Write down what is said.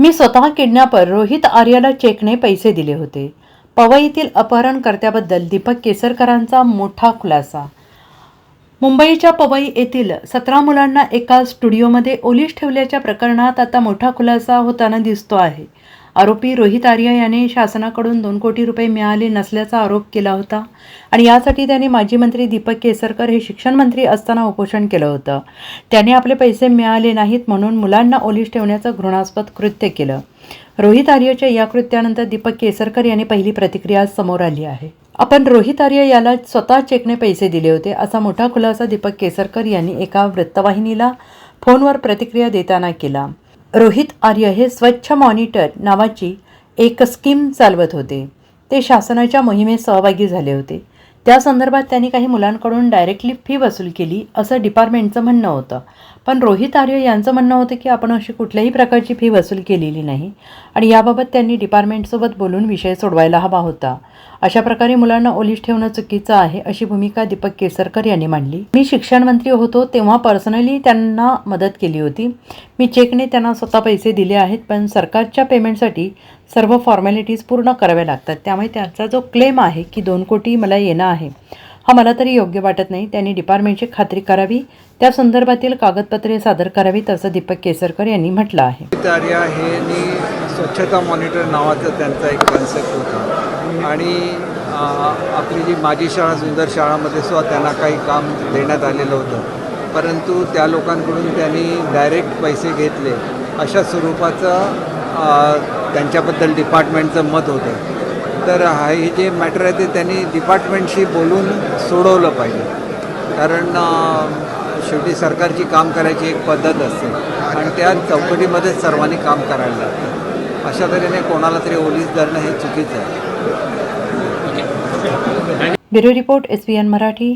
मी स्वतः किडनॅपर रोहित आर्याला चेकने पैसे दिले होते. पवईतील अपहरणकर्त्याबद्दल दीपक केसरकरांचा मोठा खुलासा. मुंबईच्या पवई येथील सतरा मुलांना एका स्टुडिओमध्ये ओलीस ठेवल्याच्या प्रकरणात आता मोठा खुलासा होताना दिसतो आहे. आरोपी रोहित आर्य याने शासनाकडून दोन कोटी रुपये मिळाले नसल्याचा आरोप केला होता. आणि यासाठी त्याने माजी मंत्री दीपक केसरकर हे शिक्षण मंत्री असताना उपोषण केलं होतं. त्याने आपले पैसे मिळाले नाहीत म्हणून मुलांना ओलीस ठेवण्याचं घृणास्पद कृत्य केलं. रोहित आर्यच्या या कृत्यानंतर दीपक केसरकर यांनी पहिली प्रतिक्रिया समोर आली आहे. आपण रोहित आर्य याला स्वतः चेकने पैसे दिले होते असा मोठा खुलासा दीपक केसरकर यांनी एका वृत्तवाहिनीला फोनवर प्रतिक्रिया देताना केला. रोहित आर्य हे स्वच्छ मॉनिटर नावाची एक स्कीम चालवत होते. ते शासनाच्या मोहिमेत सहभागी झाले होते. त्या संदर्भात त्यांनी काही मुलांकडून डायरेक्टली फी वसूल केली असं डिपार्टमेंटचं म्हणणं होतं. पण रोहित आर्य यांचं म्हणणं होतं की आपण अशी कुठल्याही प्रकारची फी वसूल केलेली नाही आणि याबाबत त्यांनी डिपार्टमेंटसोबत बोलून विषय सोडवायला हवा होता. अशा प्रकारे मुलांना ओलीस ठेवणं चुकीचं आहे अशी भूमिका दीपक केसरकर यांनी मांडली. मी शिक्षण मंत्री होतो तेव्हा पर्सनली त्यांना मदत केली होती. मी चेकने त्यांना स्वतः पैसे दिले आहेत पण सरकारच्या पेमेंटसाठी सर्व फॉर्मॅलिटीज पूर्ण कराव्या लागतात. त्यामुळे त्यांचा जो क्लेम आहे की दोन कोटी मला येणं आहे हा मला तरी योग्य वाटत नाही. त्यांनी डिपार्टमेंटची खात्री करावी. त्या संदर्भातील कागदपत्रे सादर करावीत असं दीपक केसरकर यांनी म्हटलं आहे. हे स्वच्छता मॉनिटर नावाचा त्यांचा एक कन्सेप्ट होता. आणि आपली जी माझी शाळा सुंदर शाळामध्ये सुद्धा त्यांना काही काम देण्यात आलेलं होतं. परंतु त्या लोकांकडून त्यांनी डायरेक्ट पैसे घेतले. अशा स्वरूपाचं त्यांच्याबद्दल डिपार्टमेंटचं मत होतं. तर हा हे जे मॅटर आहे ते त्यांनी डिपार्टमेंटशी बोलून सोडवलं पाहिजे. कारण शेवटी सरकारची काम करायची एक पद्धत असते. आणि त्या चौकटीमध्येच सर्वांनी काम करायला लागतं. अशा तऱ्हेने कोणाला तरी ओलीस धरणं हे चुकीचं आहे. Bureau report S Marathi.